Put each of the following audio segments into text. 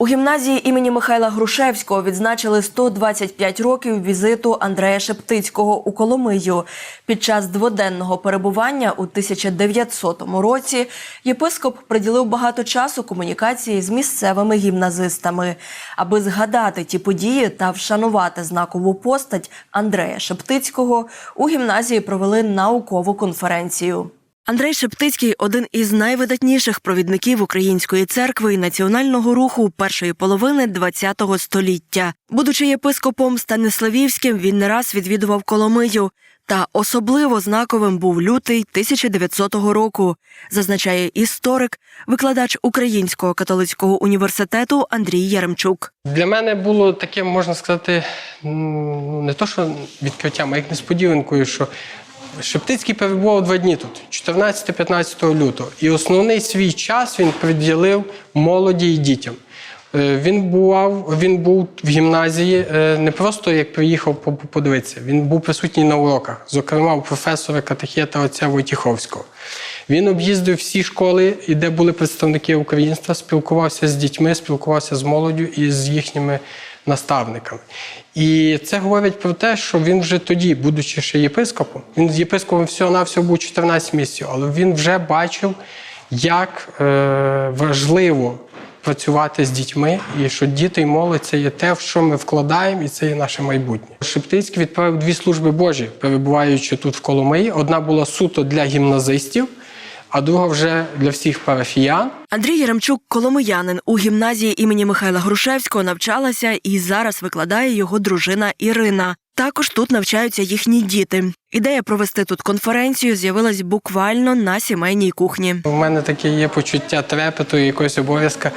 У гімназії імені Михайла Грушевського відзначили 125 років візиту Андрея Шептицького у Коломию. Під час дводенного перебування у 1900 році єпископ приділив багато часу комунікації з місцевими гімназистами, аби згадати ті події та вшанувати знакову постать Андрея Шептицького. У гімназії провели наукову конференцію. Андрей Шептицький один із найвидатніших провідників української церкви і національного руху першої половини ХХ століття. Будучи єпископом Станиславівським, він не раз відвідував Коломию. Та особливо знаковим був лютий 1900 року, зазначає історик, викладач Українського католицького університету Андрій Яремчук. Для мене було таке, можна сказати, ну, не то, що відкриттям, а як несподіванкою, що Шептицький перебував два дні тут, 14-15 лютого. І основний свій час він приділив молоді і дітям. Е, Він бував, він був в гімназії е, не просто як приїхав по- по- подивитися, він був присутній на уроках, зокрема у професора катехета отця Войтіховського. Він об'їздив всі школи, де були представники українства, спілкувався з дітьми, спілкувався з молоддю і з їхніми наставниками. І це говорить про те, що він вже тоді, будучи ще єпископом, він з єпископом всього-навсього був 14 місяців, але він вже бачив, як е, важливо працювати з дітьми, і що діти і молодь це є те, в що ми вкладаємо, і це є наше майбутнє. Шептицький відправив дві служби Божі, перебуваючи тут в Коломиї. Одна була суто для гімназистів, а друга вже для всіх парафіян. Андрій Яремчук, коломиянин у гімназії імені Михайла Грушевського навчалася і зараз викладає його дружина Ірина. Також тут навчаються їхні діти. Ідея провести тут конференцію з'явилась буквально на сімейній кухні. У мене таке є почуття трепету і якогось обов'язка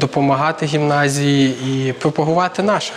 допомагати гімназії і пропагувати наше.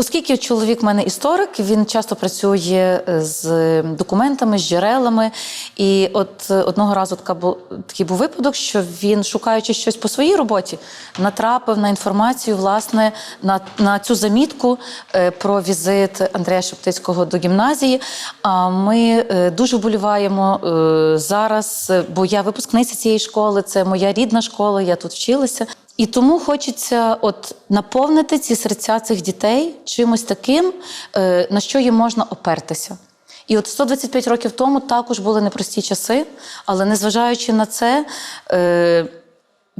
Оскільки чоловік в мене історик, він часто працює з документами, з джерелами. І от одного разу така бу- такий був випадок, що він, шукаючи щось по своїй роботі, натрапив на інформацію, власне, на, на цю замітку е, про візит Андрея Шептицького до гімназії. А ми е, дуже вболіваємо е, зараз, е, бо я випускниця цієї школи, це моя рідна школа, я тут вчилася. І тому хочеться от наповнити ці серця цих дітей чимось таким, е, на що їм можна опертися. І от 125 років тому також були непрості часи, але незважаючи на це, е,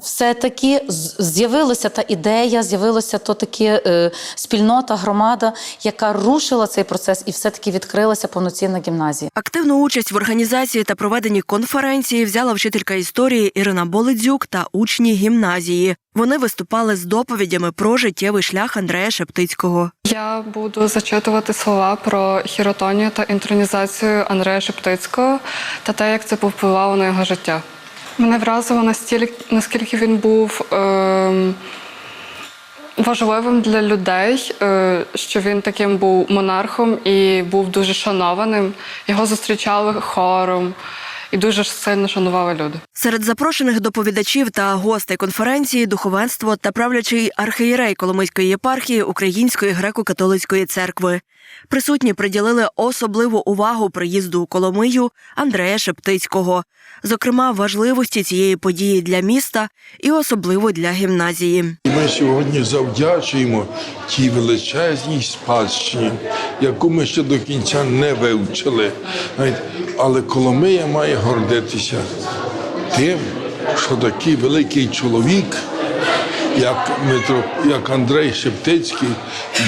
все-таки з'явилася та ідея, з'явилася то таки е, спільнота, громада, яка рушила цей процес і все-таки відкрилася повноцінна гімназія. Активну участь в організації та проведенні конференції взяла вчителька історії Ірина Болидзюк та учні гімназії. Вони виступали з доповідями про життєвий шлях Андрея Шептицького. Я буду зачитувати слова про хіротонію та інтронізацію Андрея Шептицького та те, як це повпливало на його життя. Мене вразило настільки, наскільки він був е, важливим для людей, е, що він таким був монархом і був дуже шанованим. Його зустрічали хором і дуже сильно шанували люди. Серед запрошених доповідачів та гостей конференції духовенство та правлячий архієрей Коломийської єпархії Української греко-католицької церкви. Присутні приділили особливу увагу приїзду у Коломию Андрея Шептицького, зокрема важливості цієї події для міста і особливо для гімназії. Ми сьогодні завдячуємо тій величезній спадщині, яку ми ще до кінця не вивчили. Але Коломия має гордитися тим, що такий великий чоловік, як, Дмитро, як Андрей Шептицький,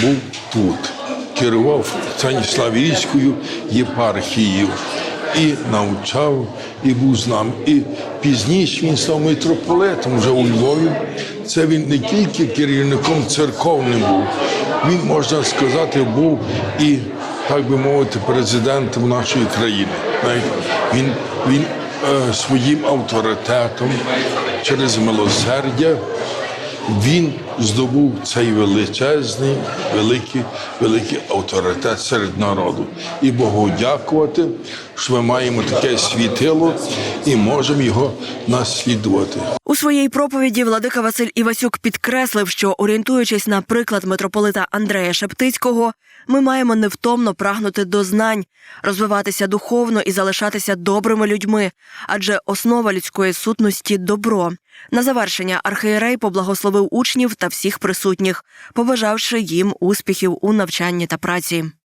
був тут, керував Станіславівською єпархією і навчав, і був з нами. І пізніше він став митрополитом вже у Львові. Це він не тільки керівником церковним був, він, можна сказати, був і, так би мовити, президентом нашої країни. Він, він е, своїм авторитетом через милосердя він здобув цей величезний, великий, великий авторитет серед народу. І Богу дякувати, що ми маємо таке світило і можемо його наслідувати. У своїй проповіді владика Василь Івасюк підкреслив, що орієнтуючись на приклад митрополита Андрея Шептицького, ми маємо невтомно прагнути до знань, розвиватися духовно і залишатися добрими людьми, адже основа людської сутності добро. На завершення архієрей поблагословив учнів та всіх присутніх, побажавши їм успіхів у навчанні та праці.